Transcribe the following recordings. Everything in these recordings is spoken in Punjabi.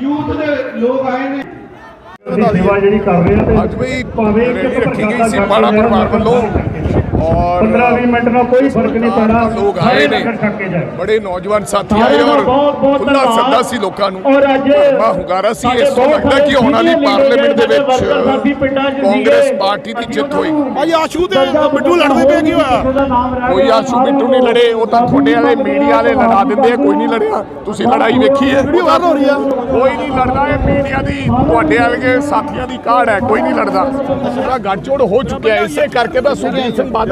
ਯੂਥ ਦੇ ਲੋਕ ਆਏ ਨੇ। ਸੇਵਾ ਜਿਹੜੀ ਕਰ ਰਹੇ ਆ ਤੇ ਅੱਜ ਵੀ ਭਾਵੇਂ ਇੱਕ ਰੱਖੀ ਗਈ ਸੀ ਹੋਇਆ, ਪਰਿਵਾਰ ਵੱਲੋਂ। ਔਰ 15-20 ਮਿੰਟ ਨਾਲ ਕੋਈ ਫ਼ਰਕ ਨਹੀਂ ਪੈਣਾ। ਲੋਕ ਆਏ ਨੇ। ਸਾਰੇ ਛੱਕ ਕੇ ਜਾਏ। ਬੜੇ ਨੌਜਵਾਨ ਸਾਥੀ ਆਏ ਸਾਰਿਆਂ ਦਾ ਔਰ ਬਹੁਤ ਬਹੁਤ ਖੁੱਲਾ। ਸੱਦਾ ਸੀ ਲੋਕਾਂ ਨੂੰ। ਔਰ ਅੱਜ ਭਰਵਾਂ ਹੁੰਗਾਰਾ ਸੀ। ਇਸ ਤੋਂ ਲੱਗਦਾ ਕਿ ਆਉਣ ਵਾਲੀ ਪਾਰਲੀਮੈਂਟ ਦੇ ਵਿੱਚ। ਕਾਂਗਰਸ। ਪਾਰਟੀ ਦੀ ਜਿੱਤ ਹੋਈ। ਭਾਈ ਆਸ਼ੂ ਤੇ ਬਿੱਟੂ ਲੜਦੇ ਪਏ ਕੀ ਹੋਇਆ ਕੋਈ ਆਸ਼ੂ ਬਿੱਟੂ ਨਹੀਂ ਲੜੇ ਉਹ ਤਾਂ ਤੁਹਾਡੇ ਵਾਲੇ ਮੀਡੀਆ ਵਾਲੇ ਲੜਾ ਦਿੰਦੇ ਆ ਕੋਈ ਨਹੀਂ ਲੜਿਆ। ਤੁਸੀਂ ਲੜਾਈ ਵੇਖੀ ਹੈ। ਵੀਡੀਓ ਵਾਇਰਲ ਹੋ ਰਹੀ ਆ। ਕੋਈ ਨਹੀਂ ਲੜਦਾ ਇਹ ਮੀਡੀਆ ਦੀ। ਤੁਹਾਡੇ ਵਰਗੇ ਸਾਥੀਆਂ ਦੀ ਕਾਢ ਹੈ ਕੋਈ ਨਹੀਂ ਲੜਦਾ। ਪੂਰਾ ਗੱਠਜੋੜ ਹੋ ਚੁੱਕਿਆ ਹੈ। ਇਸੇ ਕਰਕੇ ਤਾਂ ਸੁਖਬੀਰ ਸਿੰਘ ਬਾਦਲ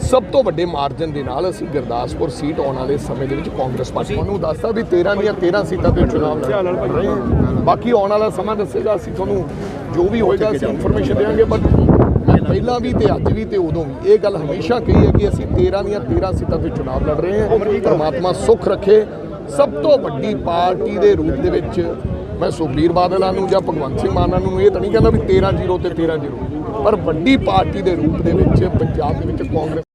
ਸਭ ਤੋਂ ਵੱਡੇ ਮਾਰਜਨ ਦੇ ਨਾਲ ਅਸੀਂ ਗੁਰਦਾਸਪੁਰ ਸੀਟ ਆਉਣ ਵਾਲੇ ਸਮੇਂ ਦੇ ਵਿੱਚ ਕਾਂਗਰਸ ਪਾਰਟੀ ਨੂੰ ਦੱਸਦਾ ਵੀ 13 ਦੀਆਂ 13 ਸੀਟਾਂ ਤੇ ਚੁਣਾਵ ਲੜ ਰਹੇ ਹਾਂ। ਬਾਕੀ ਆਉਣ ਵਾਲਾ ਸਮਾਂ ਦੱਸੇਗਾ ਅਸੀਂ ਤੁਹਾਨੂੰ ਜੋ ਵੀ ਹੋਏਗਾ ਅਸੀਂ ਇਨਫੋਰਮੇਸ਼ਨ ਦੇਵਾਂਗੇ ਬਟ ਪਹਿਲਾਂ ਵੀ ਤੇ ਅੱਜ ਵੀ ਤੇ ਉਦੋਂ ਵੀ ਇਹ ਗੱਲ ਹਮੇਸ਼ਾ ਕਹੀ ਹੈ ਕਿ ਅਸੀਂ 13 ਦੀਆਂ 13 ਸੀਟਾਂ ਤੇ ਚੁਣਾਵ ਲੜ ਰਹੇ ਹਾਂ। ਪਰਮਾਤਮਾ ਸੁੱਖ ਰੱਖੇ। ਸਭ ਤੋਂ ਵੱਡੀ ਪਾਰਟੀ ਦੇ ਰੂਪ ਦੇ ਵਿੱਚ ਮੈਂ ਸੁਖਬੀਰ ਬਾਦਲਾਂ ਨੂੰ ਜਾਂ ਭਗਵੰਤ ਸਿੰਘ ਮਾਨ ਨੂੰ ਇਹ ਤਾਂ ਨਹੀਂ ਕਹਿੰਦਾ ਵੀ 13 0 ਤੇ 13 0 ਪਰ ਵੱਡੀ ਪਾਰਟੀ ਦੇ ਰੂਪ ਦੇ ਵਿੱਚ ਪੰਜਾਬ ਦੇ ਵਿੱਚ ਕਾਂਗਰਸ